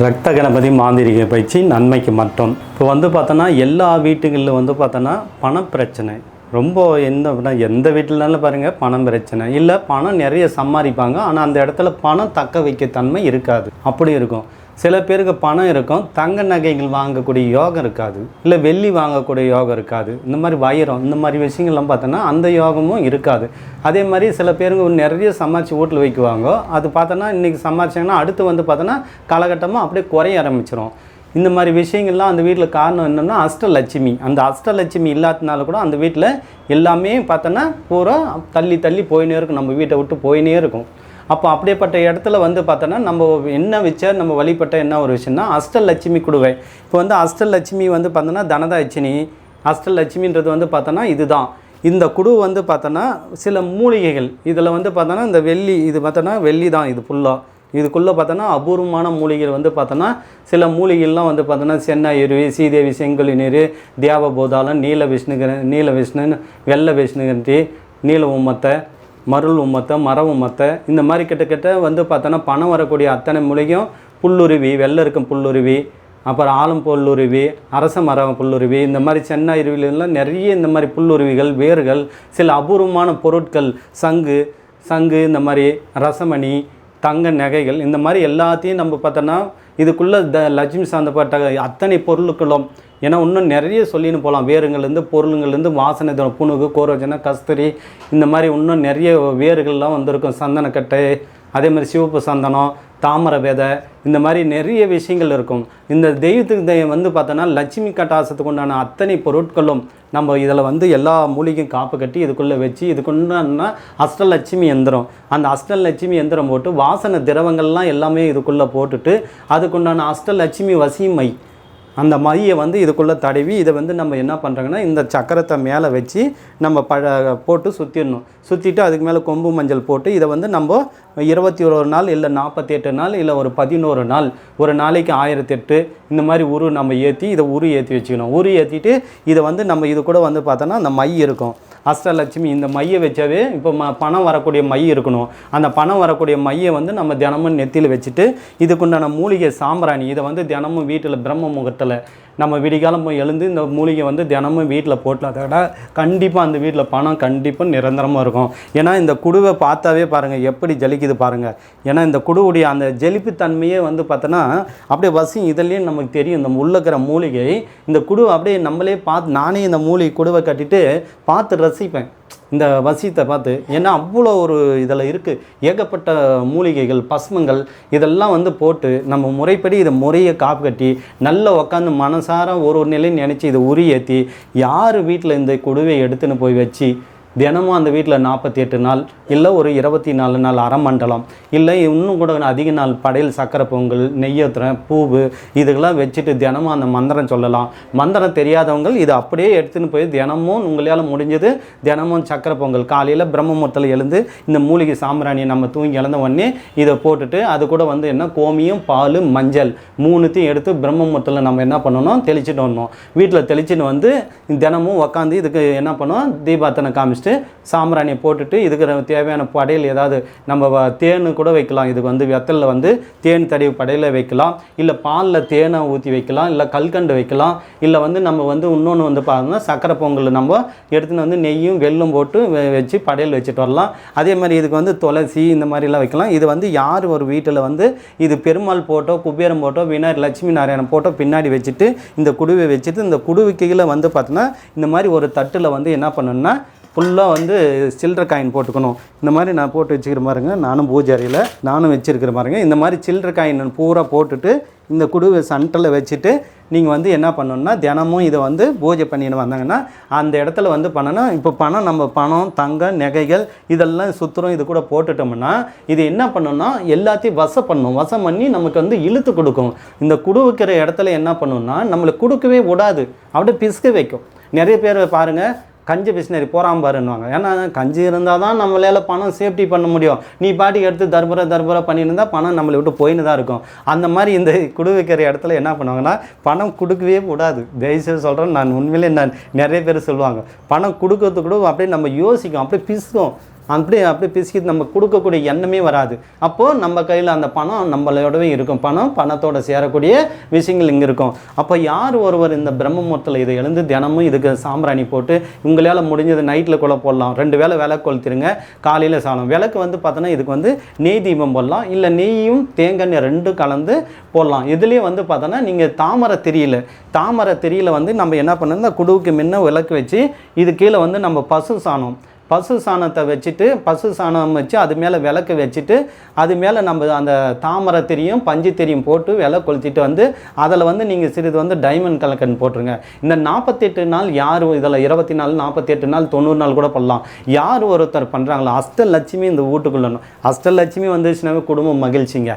ரத்த கணபதி மாந்திரிக பயிற்சி நன்மைக்கு மட்டும் இப்போ வந்து பார்த்தோன்னா எல்லா வீட்டுகளில் வந்து பார்த்தோன்னா பணப்பிரச்சனை ரொம்ப எந்த எந்த வீட்டிலனாலும் பாருங்கள் பணம் பிரச்சனை. இல்லை பணம் நிறைய சம்பாதிப்பாங்க. ஆனால் அந்த இடத்துல பணம் தக்க வைக்க தன்மை இருக்காது. அப்படி இருக்கும். சில பேருக்கு பணம் இருக்கும் தங்க நகைகள் வாங்கக்கூடிய யோகம் இருக்காது இல்லை வெள்ளி வாங்கக்கூடிய யோகம் இருக்காது இந்த மாதிரி வைரம் இந்த மாதிரி விஷயங்கள்லாம் பார்த்தோன்னா அந்த யோகமும் இருக்காது. அதே மாதிரி சில பேருங்க நிறைய சமாளித்து வீட்டில் வைக்குவாங்க. அது பார்த்தோன்னா இன்றைக்கி சமாளிச்சாங்கன்னா அடுத்து வந்து பார்த்தோன்னா காலகட்டமாக அப்படியே குறைய ஆரம்பிச்சிடும் இந்த மாதிரி விஷயங்கள்லாம் அந்த வீட்டில் காரணம் என்னென்னா அஷ்டலட்சுமி. அந்த அஷ்டலட்சுமி இல்லாததுனால கூட அந்த வீட்டில் எல்லாமே பார்த்தோன்னா பூரா தள்ளி தள்ளி போயினே இருக்கும். நம்ம வீட்டை விட்டு போயினே இருக்கும். அப்போ அப்படிப்பட்ட இடத்துல வந்து பார்த்தோன்னா நம்ம என்ன வச்ச நம்ம வழிபட்ட என்ன ஒரு விஷயம்னா அஷ்டலட்சுமி குடுவை. இப்போ வந்து அஷ்டலட்சுமி வந்து பார்த்தோன்னா தனதாட்சினி அஷ்டலட்சுமின்றது வந்து பார்த்தோன்னா இதுதான். இந்த குடு வந்து பார்த்தோன்னா சில மூலிகைகள். இதில் வந்து பார்த்தோன்னா இந்த வெள்ளி இது பார்த்தோன்னா வெள்ளி தான் இது ஃபுல்லாக இதுக்குள்ளே பார்த்தோன்னா அபூர்வமான மூலிகைகள் வந்து பார்த்தோன்னா சில மூலிகைகள்லாம் வந்து பார்த்தோன்னா சென்னாயிருவி சீதேவி செங்கொலி நீர் தேவபோதாலம் நீல விஷ்ணுகிர நீல விஷ்ணு வெள்ளை விஷ்ணுகந்தி நீல உம்மத்தை மருள் உம்மத்தை மர உம்மத்தை இந்த மாதிரி கிட்டத்தட்ட வந்து பார்த்தோன்னா பணம் வரக்கூடிய அத்தனை மூலிகையும் புல்லுருவி வெள்ளை இருக்கும் புல்லுருவி அப்புறம் ஆலம் புல்லுருவி அரச மரம் புல்லுருவி இந்த மாதிரி சென்னை அருவியிலெல்லாம் நிறைய இந்த மாதிரி புல்லுருவிகள் வேர்கள் சில அபூர்வமான பொருட்கள் சங்கு சங்கு இந்த மாதிரி ரசமணி தங்க நகைகள் இந்த மாதிரி எல்லாத்தையும் நம்ம பார்த்தோன்னா இதுக்குள்ளே த லட்சுமி சார்ந்தப்பட்ட அத்தனை பொருட்களும் ஏன்னா இன்னும் நிறைய சொல்லின்னு போகலாம் வேருங்கள்லேருந்து பொருளுங்கள்லேருந்து வாசனை தரும். புணுகு கோரோஜனை கஸ்தூரி இந்த மாதிரி இன்னும் நிறைய வேர்கள்லாம் வந்திருக்கும். சந்தனக்கட்டை அதே மாதிரி சிவப்பு சந்தனம் தாமரை விதை இந்த மாதிரி நிறைய விஷயங்கள் இருக்கும். இந்த தெய்வத்துக்கு தெய்வம் வந்து பார்த்தோன்னா லட்சுமி கட்டாசத்துக்கு உண்டான அத்தனை பொருட்களும் நம்ம இதில் வந்து எல்லா மூலிகையும் காப்பு கட்டி இதுக்குள்ளே வச்சு இதுக்குண்டான அஷ்டலட்சுமி எந்திரம். அந்த அஷ்டலட்சுமி எந்திரம் போட்டு வாசனை திரவங்கள்லாம் எல்லாமே இதுக்குள்ளே போட்டுட்டு அதுக்குண்டான அஷ்டலட்சுமி வசிமை அந்த மையை வந்து இதுக்குள்ளே தடவி இதை வந்து நம்ம என்ன பண்ணுறாங்கன்னா இந்த சக்கரத்தை மேலே வச்சு நம்ம பழ போட்டு சுற்றிடணும் சுற்றிட்டு அதுக்கு மேலே கொம்பு மஞ்சள் போட்டு இதை வந்து நம்ம இருபத்தி ஒரு நாள் இல்லை நாற்பத்தி எட்டு நாள் இல்லை ஒரு பதினோரு நாள் ஒரு நாளைக்கு ஆயிரத்தெட்டு இந்த மாதிரி உரு நம்ம ஏற்றி இதை உரு ஏற்றி வச்சுக்கணும். உரு ஏற்றிட்டு இதை வந்து நம்ம இது கூட வந்து பார்த்தோன்னா அந்த மை இருக்கும். அஷ்டலட்சுமி இந்த மையை வச்சாவே இப்போ ம பணம் வரக்கூடிய மை இருக்கணும். அந்த பணம் வரக்கூடிய மையை வந்து நம்ம தினமும் நெத்தியில் வச்சுட்டு இதுக்குண்டான மூலிகை சாம்பிராணி இதை வந்து தினமும் வீட்டில் பிரம்ம முகத்தில் நம்ம விடிகாலம் போய் எழுந்து இந்த மூலிகை வந்து தினமும் வீட்டில் போட்டல விட கண்டிப்பாக அந்த வீட்டில் பணம் கண்டிப்பாக நிரந்தரமாக இருக்கும். ஏன்னா இந்த குடுவை பார்த்தாவே பாருங்கள் எப்படி ஜலிக்குது பாருங்கள் ஏன்னா இந்த குடுவுடைய அந்த ஜெலிப்பு தன்மையே வந்து பார்த்தோன்னா அப்படியே வசி இதுலேயும் நமக்கு தெரியும். இந்த உள்ளக்கிற இருக்கிற மூலிகை இந்த குடுவை அப்படியே நம்மளே பார்த்து நானே இந்த மூலிகை குடுவை கட்டிட்டு பார்த்து ரசிப்பேன். இந்த வசியத்தை பார்த்து ஏன்னா அவ்வளோ ஒரு இதில் இருக்குது ஏகப்பட்ட மூலிகைகள் பஸ்மங்கள் இதெல்லாம் வந்து போட்டு நம்ம முறைப்படி இதை முறையை காப்பு கட்டி நல்லா உட்காந்து மனசார ஒரு ஒரு நிலையும் நினச்சி இதை உரியேற்றி ஏற்றி யார் வீட்டில் இந்த குடுவை எடுத்துன்னு போய் வச்சு தினமும் அந்த வீட்டில் நாற்பத்தி எட்டு நாள் இல்லை ஒரு இருபத்தி நாலு நாள் அறமண்டலம் இல்லை இன்னும் கூட அதிக நாள் படையல் சக்கரை பொங்கல் நெய்யத்திரம் பூவு இதுக்கெல்லாம் வச்சுட்டு தினமும் அந்த மந்திரம் சொல்லலாம். மந்திரம் தெரியாதவங்க இதை அப்படியே எடுத்துன்னு போய் தினமும் உங்களால் முடிஞ்சது தினமும் சக்கரை பொங்கல். காலையில் பிரம்மமுத்தில் எழுந்து இந்த மூலிகை சாம்பிராணியை நம்ம தூங்கி இழந்த உடனே இதை போட்டுட்டு அது கூட வந்து என்ன கோமியம் பால் மஞ்சள் மூணுத்தையும் எடுத்து பிரம்மமுத்தில் நம்ம என்ன பண்ணணும் தெளிச்சுட்டு வரணும். வீட்டில் தெளிச்சுட்டு வந்து தினமும் உக்காந்து இதுக்கு என்ன பண்ணோம் தீபாத்தனை காமிச்சிட்டு சாம்பிராணியை போட்டுட்டு இதுக்கு தேவையான படையல் ஏதாவது நம்ம வ- தேனு கூட வைக்கலாம். இதுக்கு வந்து வெத்தலில் வந்து தேன் தடவி படையில வைக்கலாம். இல்லை பாலில் தேனை ஊற்றி வைக்கலாம். இல்லை கல்கண்டு வைக்கலாம். இல்லை வந்து நம்ம வந்து இன்னொன்று வந்து பார்த்தோம்னா சக்கரை பொங்கல் நம்ம எடுத்துன்னு வந்து நெய்யும் வெல்லும் போட்டு வச்சு படையல் வச்சுட்டு வரலாம். அதே மாதிரி இதுக்கு வந்து துளசி இந்த மாதிரிலாம் வைக்கலாம். இது வந்து யார் ஒரு வீட்டில் வந்து இது Perumal photo Kuberam photo Vinayagar Lakshmi Narayanan photo பின்னாடி வச்சுட்டு இந்த குடுவை வச்சுட்டு இந்த குடுவைக்கு கீழே வந்து பார்த்தோன்னா இந்த மாதிரி ஒரு தட்டில் வந்து என்ன பண்ணணும்னா ஃபுல்லாக வந்து சில்லற காயின் போட்டுக்கணும். இந்த மாதிரி நான் போட்டு வச்சுக்கிற பாருங்க நானும் பூஜை அறையில் நானும் வச்சுருக்கிற மாதிரிங்க இந்த மாதிரி சில்லற காயின் பூரா போட்டுட்டு இந்த குடுவை சண்டில் வச்சுட்டு நீங்கள் வந்து என்ன பண்ணணும்னா தினமும் இதை வந்து பூஜை பண்ணிட்டு வந்தாங்கன்னா அந்த இடத்துல வந்து பண்ணணும் இப்போ பணம் நம்ம பணம் தங்கம் நகைகள் இதெல்லாம் சுற்றுறோம் இது கூட போட்டுட்டோம்னா இது என்ன பண்ணணும்னா எல்லாத்தையும் வசம் பண்ணும். வசம் பண்ணி நமக்கு வந்து இழுத்து கொடுக்கும். இந்த குடுவிக்கிற இடத்துல என்ன பண்ணணும்னா நம்மளை கொடுக்கவே விடாது. அப்படியே பிசுக்க வைக்கும். நிறைய பேர் பாருங்கள் கஞ்சி பிஸ்னரி போகிறான் பாருன்னுவாங்க. ஏன்னா கஞ்சி இருந்தால் தான் நம்மளால பணம் சேஃப்டி பண்ண முடியும். நீ பாட்டிக்கு எடுத்து தர்பரை தர்பரை பண்ணியிருந்தால் பணம் நம்மளை விட்டு போயின்னு தான் இருக்கும். அந்த மாதிரி இந்த குடு வைக்கிற இடத்துல என்ன பண்ணுவாங்கன்னா பணம் கொடுக்கவே கூடாது. தயவுசெய்து சொல்கிறேன் நான் உண்மையிலே நான் நிறைய பேர் சொல்லுவாங்க. பணம் கொடுக்கறது கூட அப்படியே நம்ம யோசிக்கும். அப்படியே பிசுக்கும். அப்படியே அப்படியே பிசுக்கி நம்ம கொடுக்கக்கூடிய எண்ணமே வராது. அப்போது நம்ம கையில் அந்த பணம் நம்மளோடவே இருக்கும். பணம் பணத்தோட சேரக்கூடிய விஷயங்கள் இங்கே இருக்கும். அப்போ யார் ஒருவர் இந்த பிரம்ம முகூர்த்தத்தில் இதை எழுந்து தினமும் இதுக்கு சாம்பிராணி போட்டு உங்களால் முடிஞ்சது நைட்டில் கூட போடலாம். ரெண்டு வேளை விளக்கு கொளுத்திருங்க காலையில் சாணம் விளக்கு வந்து பார்த்தோன்னா இதுக்கு வந்து நெய் தீபம் போடலாம். இல்லை நெய்யும் தேங்காய் எண்ணெய் ரெண்டும் கலந்து போடலாம். இதுலேயே வந்து பார்த்தோன்னா நீங்கள் தாமரை தெரியல தாமரை தெரியல வந்து நம்ம என்ன பண்ணணும் குடுவுக்கு முன்ன விளக்கு வச்சு இது கீழே வந்து நம்ம பசு சாணம் பசு சாணத்தை வச்சுட்டு பசு சாணம் வச்சு அது மேலே விளக்கு வச்சுட்டு அது மேலே நம்ம அந்த தாமரை தெரியும் பஞ்சு தெரியும் போட்டு விலை கொளுத்திட்டு வந்து அதில் வந்து நீங்கள் சிறிது வந்து டைமண்ட் கலக்கன் போட்டுருங்க. இந்த நாற்பத்தெட்டு நாள் யார் இதில் இருபத்தி நாலு நாற்பத்தெட்டு நாள் தொண்ணூறு நாள் கூட பண்ணலாம். யார் ஒருத்தர் பண்ணுறாங்களோ அஷ்டலட்சுமி இந்த வீட்டுக்குள்ளணும் அஷ்டலட்சுமி வந்துச்சுனாவே குடும்பம் மகிழ்ச்சிங்க.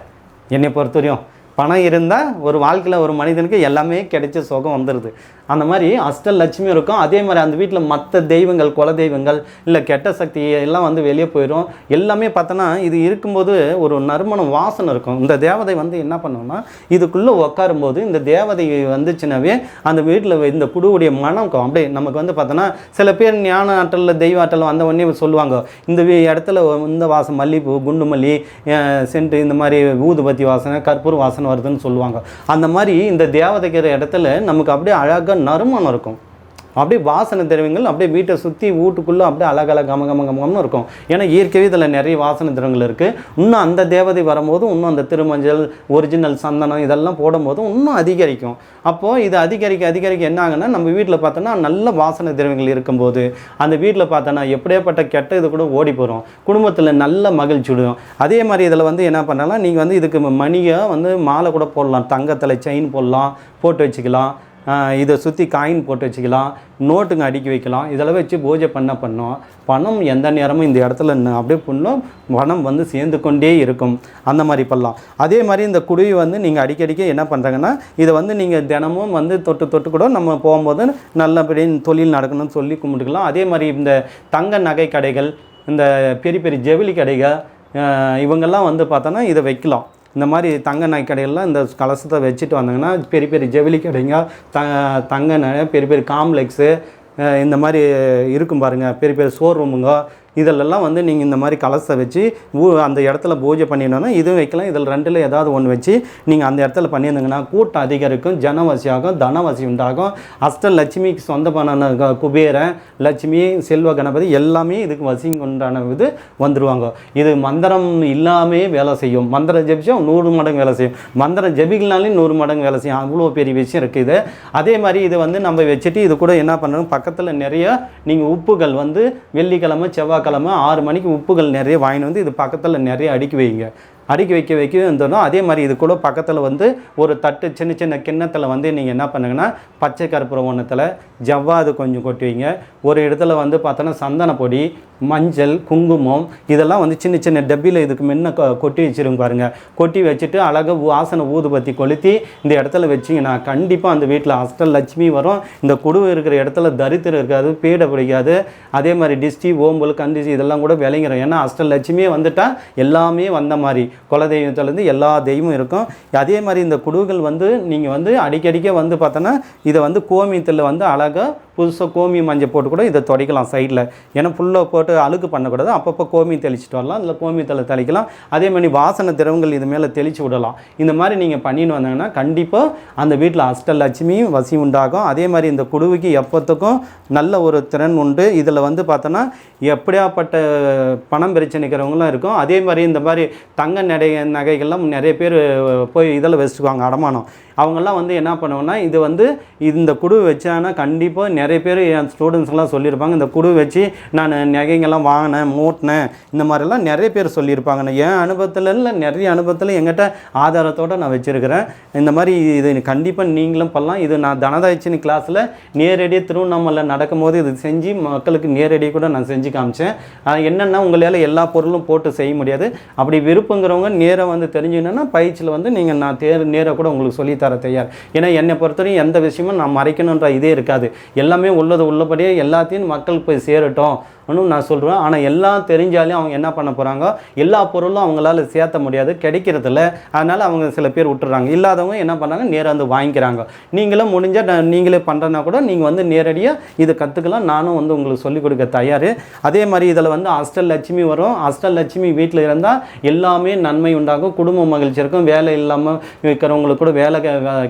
என்னை பொறுத்தவரையும். பணம் இருந்தால் ஒரு வாழ்க்கையில் ஒரு மனிதனுக்கு எல்லாமே கிடைச்ச சுகம் வந்துடுது அந்த மாதிரி அஷ்டலட்சுமி இருக்கும். அதே மாதிரி அந்த வீட்டில் மற்ற தெய்வங்கள் குல தெய்வங்கள் இல்லை கெட்ட சக்தி எல்லாம் வந்து வெளியே போயிடும் எல்லாமே பார்த்தோன்னா இது இருக்கும்போது ஒரு நறுமணம் வாசனை இருக்கும். இந்த தேவதை வந்து என்ன பண்ணுவோம்னா இதுக்குள்ளே உட்காரும்போது இந்த தேவதை வந்துச்சுனாவே அந்த வீட்டில் இந்த குடுவுடைய மனம் அப்படியே நமக்கு வந்து பார்த்தோன்னா சில பேர் ஞான ஆற்றலில் தெய்வ ஆற்றல் வந்த உடனே சொல்லுவாங்க இந்த வீ- இடத்துல இந்த வாசம் மல்லிகைப்பூ குண்டு மல்லி சென்ட் இந்த மாதிரி ஊதுபத்தி வாசனை கற்பூர வாசனை வருதுன்னு சொல்லுவாங்க. அந்த மாதிரி இந்த தேவதைக்கிற இடத்துல நமக்கு அப்படியே அழகாக நறுமணம் இருக்கும். அப்படியே வாசனை திரவியங்கள் அப்படியே வீட்டை சுற்றி வீட்டுக்குள்ளே அப்படியே அழகழக கம கம கமகம்னு இருக்கும். ஏன்னா இயற்கையே இதில் நிறைய வாசனை திரவங்கள் இருக்குது இன்னும் அந்த தேவதை வரும்போது இன்னும் அந்த திருமஞ்சள் ஒரிஜினல் சந்தனம் இதெல்லாம் போடும்போது இன்னும் அதிகரிக்கும். அப்போது இது அதிகரிக்க அதிகரிக்க என்ன ஆகுன்னா நம்ம வீட்டில் பார்த்தோன்னா நல்ல வாசனை திரவியங்கள் இருக்கும்போது அந்த வீட்டில் பார்த்தோன்னா எப்படியாப்பட்ட கெட்ட இது கூட ஓடி போகிறோம் குடும்பத்தில் நல்ல மகிழ்ச்சி விடும். அதே மாதிரி இதில் வந்து என்ன பண்ணலாம் நீங்கள் வந்து இதுக்கு மணியை வந்து மாலை கூட போடலாம். தங்கத்தில் செயின் போடலாம் போட்டு வச்சுக்கலாம். இதை சுற்றி காயின் போட்டு வச்சுக்கலாம் நோட்டுங்க அடுக்கி வைக்கலாம். இதெல்லாம் வச்சு பூஜை பண்ண பண்ணோம். பணம் எந்த நேரமும் இந்த இடத்துல அப்படியே பண்ணும் பணம் வந்து சேர்ந்து கொண்டே இருக்கும். அந்த மாதிரி பண்ணலாம். அதே மாதிரி இந்த குடுவி வந்து நீங்கள் அடிக்கடிக்க என்ன பண்ணுறாங்கன்னா இதை வந்து நீங்கள் தினமும் வந்து தொட்டு தொட்டு கூட நம்ம போகும்போது நல்லபடியாக தொழில் நடக்கணும்னு சொல்லி கும்பிட்டுக்கலாம். அதே மாதிரி இந்த தங்க நகை கடைகள் இந்த பெரிய பெரிய ஜவுளி கடைகள் இவங்கெல்லாம் வந்து பார்த்தோன்னா இதை வைக்கலாம். இந்த மாதிரி தங்க நகை இந்த கலசத்தை வச்சுட்டு வந்தாங்கன்னா பெரிய பெரிய ஜவுளி கடைங்க த தங்க நகை பெரிய பெரிய காம்ப்ளெக்ஸு இந்த மாதிரி இருக்கும் பாருங்கள் பெரிய பெரிய ஷோரூமுங்க இதிலெல்லாம் வந்து நீங்கள் இந்த மாதிரி கலசை வச்சு ஊ அந்த இடத்துல பூஜை பண்ணிடணும்னா இதுவும் வைக்கலாம். இதில் ரெண்டில் ஏதாவது ஒன்று வச்சு நீங்கள் அந்த இடத்துல பண்ணியிருந்தீங்கன்னா கூட்டம் அதிகரிக்கும். ஜனவசியாகும் தனவசி உண்டாகும். அஷ்டலட்சுமிக்கு சொந்தமான குபேரன் லட்சுமி செல்வ கணபதி எல்லாமே இதுக்கு வசிங்க உண்டான இது வந்துடுவாங்க இது மந்திரம் இல்லாமே வேலை செய்யும். மந்திரம் ஜபிச்சா நூறு மடங்கு வேலை செய்யும். மந்திரம் ஜெபிக்கலாலே நூறு மடங்கு வேலை செய்யும். அவ்வளோ பெரிய விஷயம் இருக்குது இது. அதே மாதிரி இது வந்து நம்ம வச்சுட்டு இது கூட என்ன பண்ணணும்? பக்கத்தில் நிறைய நீங்கள் உப்புகள் வந்து வெள்ளிக்கிழமை செவ்வாய் செவ்வாய்க்கிழமை ஆறு மணிக்கு உப்புகள் நிறைய வாங்கிட்டு வந்து இது பக்கத்தில் நிறைய அடுக்கி வைங்க. அடுக்கி வைக்க வைக்க இருந்தோம் அதே மாதிரி இது கூட பக்கத்தில் வந்து ஒரு தட்டு சின்ன சின்ன கிண்ணத்தில் வந்து நீங்கள் என்ன பண்ணுங்கன்னா பச்சை கற்பூரம் ஒன்றத்தில் ஜவ்வாது கொஞ்சம் கொட்டி வைங்க. ஒரு இடத்துல வந்து பார்த்தோன்னா சந்தன பொடி மஞ்சள் குங்குமம் இதெல்லாம் வந்து சின்ன சின்ன டப்பியில் இதுக்கு முன்ன கொட்டி வச்சுருங்க பாருங்க. கொட்டி வச்சுட்டு அழகாக வாசனை ஊதுபத்தி கொளுத்தி இந்த இடத்துல வச்சிங்கன்னா கண்டிப்பாக அந்த வீட்டில் அஷ்டலட்சுமி வரும். இந்த குடுவை இருக்கிற இடத்துல தரித்திரம் இருக்காது பீடை பிடிக்காது. அதே மாதிரி டிஸ்டி ஓம்பல் கண்டிச்சி இதெல்லாம் கூட விளைங்கிறோம் ஏன்னா அஷ்டலட்சுமியே வந்துட்டால் எல்லாமே வந்த மாதிரி. குலதெய்வத்துலேருந்து எல்லா தெய்வமும் இருக்கும். அதே மாதிரி இந்த குடுவுகள் வந்து நீங்கள் வந்து அடிக்கடிக்க வந்து பார்த்தோன்னா இதை வந்து கோமியத்தில் வந்து அழகாக புதுசாக கோமி மஞ்சள் போட்டு கூட இதை துடைக்கலாம் சைடில் ஏன்னா ஃபுல்லாக போட்டு அழுக்கு பண்ணக்கூடாது. அப்பப்போ கோமி தெளிச்சிட்டு வரலாம். இல்லை கோமியத்தில் தெளிக்கலாம். அதே மாதிரி வாசனை திரவங்கள் இது மேலே தெளித்து விடலாம். இந்த மாதிரி நீங்கள் பண்ணின்னு வந்தாங்கன்னா கண்டிப்பாக அந்த வீட்டில் அஷ்டலட்சுமியும் வசி உண்டாகும். அதே மாதிரி இந்த குடுவைக்கு எப்போத்துக்கும் நல்ல ஒரு திறன் உண்டு. இதில் வந்து பார்த்தோன்னா எப்படியாப்பட்ட பணம் பிரச்சனைக்கிறவங்களும் இருக்கும். அதே மாதிரி இந்த மாதிரி தங்க நடை நகைகள்லாம் நிறைய பேர் போய் இதில் வச்சுக்குவாங்க அடமானம். அவங்கெல்லாம் வந்து என்ன பண்ணுவோன்னா இது வந்து இந்த குடு வச்சானா கண்டிப்பாக நிறைய பேர் என் ஸ்டூடெண்ட்ஸ்லாம் சொல்லியிருப்பாங்க. இந்த குடு வச்சு நான் நகைங்கெல்லாம் வாங்கினேன் மூட்டினேன். இந்த மாதிரிலாம் நிறைய பேர் சொல்லியிருப்பாங்க. நான் என் அனுபவத்தில் இல்லை நிறைய அனுபவத்தில் எங்கிட்ட ஆதாரத்தோடு நான் வச்சுருக்கிறேன். இந்த மாதிரி இது கண்டிப்பாக நீங்களும் பண்ணலாம். இது நான் தனதாய்ச்சினி கிளாஸில் நேரடியாக திருவண்ணாமலை நடக்கும்போது இது செஞ்சு மக்களுக்கு நேரடியாக கூட நான் செஞ்சு காமிச்சேன். என்னென்னா உங்களால் எல்லா பொருளும் போட்டு செய்ய முடியாது. அப்படி விருப்பங்கிறவங்க நேராக வந்து தெரிஞ்சுக்கணுன்னா பயிற்சியில் வந்து நீங்கள் நான் தேர் நேராக கூட உங்களுக்கு தர தயார். ஏன்னா என்னை பொறுத்தவரையும் எந்த விஷயமும் நான் மறைக்கணுன்ற இதே இருக்காது. எல்லாமே உள்ளது உள்ளபடியே எல்லாத்தையும் மக்களுக்கு போய் சேரட்டும். இன்னும் நான் சொல்கிறேன் ஆனால் எல்லாம் தெரிஞ்சாலும் அவங்க என்ன பண்ண போகிறாங்க எல்லா பொருளும் அவங்களால சேர்த்த முடியாது கிடைக்கிறதில்ல. அதனால் அவங்க சில பேர் விட்டுறாங்க. இல்லாதவங்க என்ன பண்ணாங்க? நேராக வந்து வாங்கிக்கிறாங்க. நீங்களும் முடிஞ்சால் நீங்களே பண்ணுறனா கூட நீங்கள் வந்து நேரடியாக இதை கற்றுக்கலாம் நானும் வந்து உங்களுக்கு சொல்லிக் கொடுக்க தயார். அதே மாதிரி இதில் வந்து அஷ்டல் லட்சுமி வரும். அஷ்டல் லட்சுமி வீட்டில் இருந்தால் எல்லாமே நன்மை உண்டாகும். குடும்ப மகிழ்ச்சி இருக்கும். வேலை இல்லாமல் இருக்கிறவங்களுக்கு கூட வேலை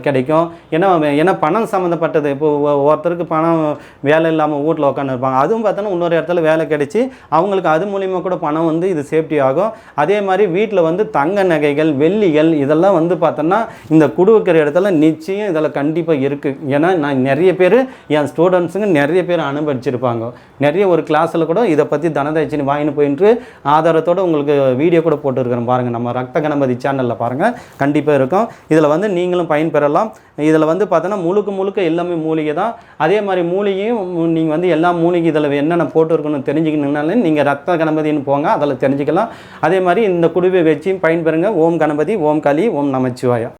கிடைக்கும். ஏன்னா ஏன்னா பணம் சம்மந்தப்பட்டது. இப்போ ஒருத்தருக்கு பணம் வேலை இல்லாமல் வீட்டில் உட்காந்துருப்பாங்க அதுவும் பார்த்தோன்னா இன்னொரு இடத்துல வேலை கிடைச்சி அவங்களுக்கு அது மூலிமா கூட பணம் வந்து இது சேஃப்டி ஆகும். அதே மாதிரி வீட்டில் வந்து தங்க நகைகள் வெள்ளிகள் இதெல்லாம் வந்து பார்த்தோன்னா இந்த குடுவைக்கிற இடத்துல நிச்சயம் இதில் கண்டிப்பாக இருக்குது ஏன்னா நான் நிறைய பேர் என் ஸ்டூடெண்ட்ஸுங்க நிறைய பேர் அனுபவிச்சிருப்பாங்க. நிறைய ஒரு கிளாஸில் கூட இதை பற்றி தனதாய்ச்சின்னு வாங்கின்னு போயிட்டு ஆதாரத்தோட உங்களுக்கு வீடியோ கூட போட்டுருக்கிறேன். பாருங்கள் நம்ம ரத்த கணபதி சேனலில் பாருங்கள் கண்டிப்பாக இருக்கும். இதில் வந்து நீங்களும் பயன்பெறலாம். இதில் வந்து பார்த்தோன்னா முழுக்க முழுக்க எல்லாமே மூலிகை தான். அதே மாதிரி மூலிகையும் நீங்கள் வந்து எல்லா மூலிகை இதில் என்னென்ன போட்டுருக்கணும்னு தெரிஞ்சுக்கணுன்னாலும் நீங்கள் ரத்த கணபதின்னு போங்க அதில் தெரிஞ்சுக்கலாம். அதே மாதிரி இந்த குடுவை வச்சு பயன்பெறுங்க. ஓம் கணபதி ஓம் காளி ஓம் நமச்சிவாயா